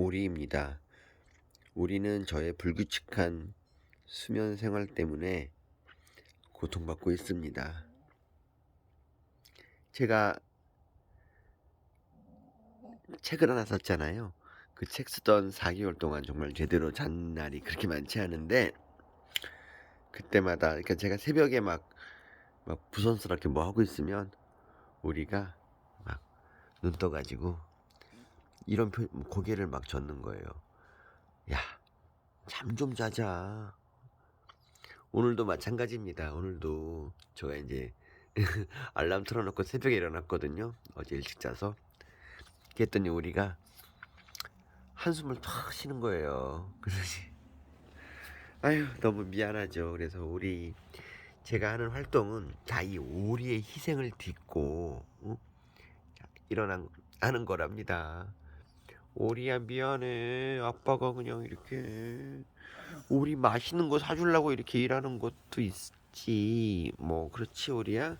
오리입니다. 오리는 저의 불규칙한 수면 생활 때문에 고통받고 있습니다. 제가 책을 하나 썼잖아요. 그 책 쓰던 4개월 동안 정말 제대로 잔 날이 그렇게 많지 않은데 그때마다 그러니까 제가 새벽에 막 막 부선스럽게 뭐 하고 있으면 우리가 막 눈 떠가지고 이런 표, 고개를 막 젓는 거예요. 야, 잠 좀 자자. 오늘도 마찬가지입니다. 오늘도 제가 이제 알람 틀어놓고 새벽에 일어났거든요. 어제 일찍 자서. 그랬더니 우리가 한숨을 탁 쉬는 거예요. 그러지. 아유, 너무 미안하죠. 그래서 우리 제가 하는 활동은 다 이 오리의 희생을 딛고 어? 일어난 하는 거랍니다. 오리야 미안해. 아빠가 그냥 이렇게 오리 맛있는 거 사주려고 이렇게 일하는 것도 있지. 뭐 그렇지 오리야.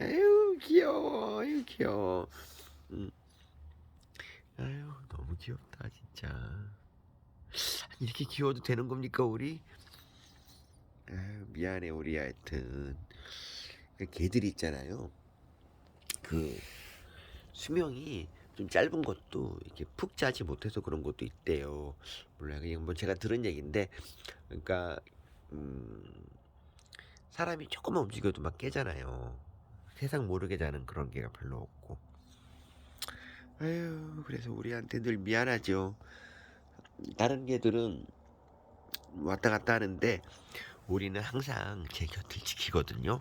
아유 귀여워. 아유 귀여워. 음. 아유 너무 귀엽다 진짜. 이렇게 귀여워도 되는 겁니까 우리? 아유, 미안해 우리 하여튼 그 개들이 있잖아요 그 수명이 좀 짧은 것도 이렇게 푹 자지 못해서 그런 것도 있대요 몰라요 그냥 뭐 제가 들은 얘기인데 그러니까 음 사람이 조금만 움직여도 막 깨잖아요 세상 모르게 자는 그런 개가 별로 없고 아유 그래서 우리한테 늘 미안하죠 다른 개들은 왔다 갔다 하는데 우리는 항상 제 곁을 지키거든요.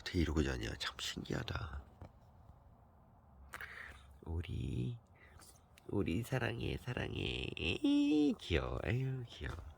어떻게 이러고 자냐? 참 신기하다. 우리 우리 사랑해 사랑해. 귀여워. 아유 귀여워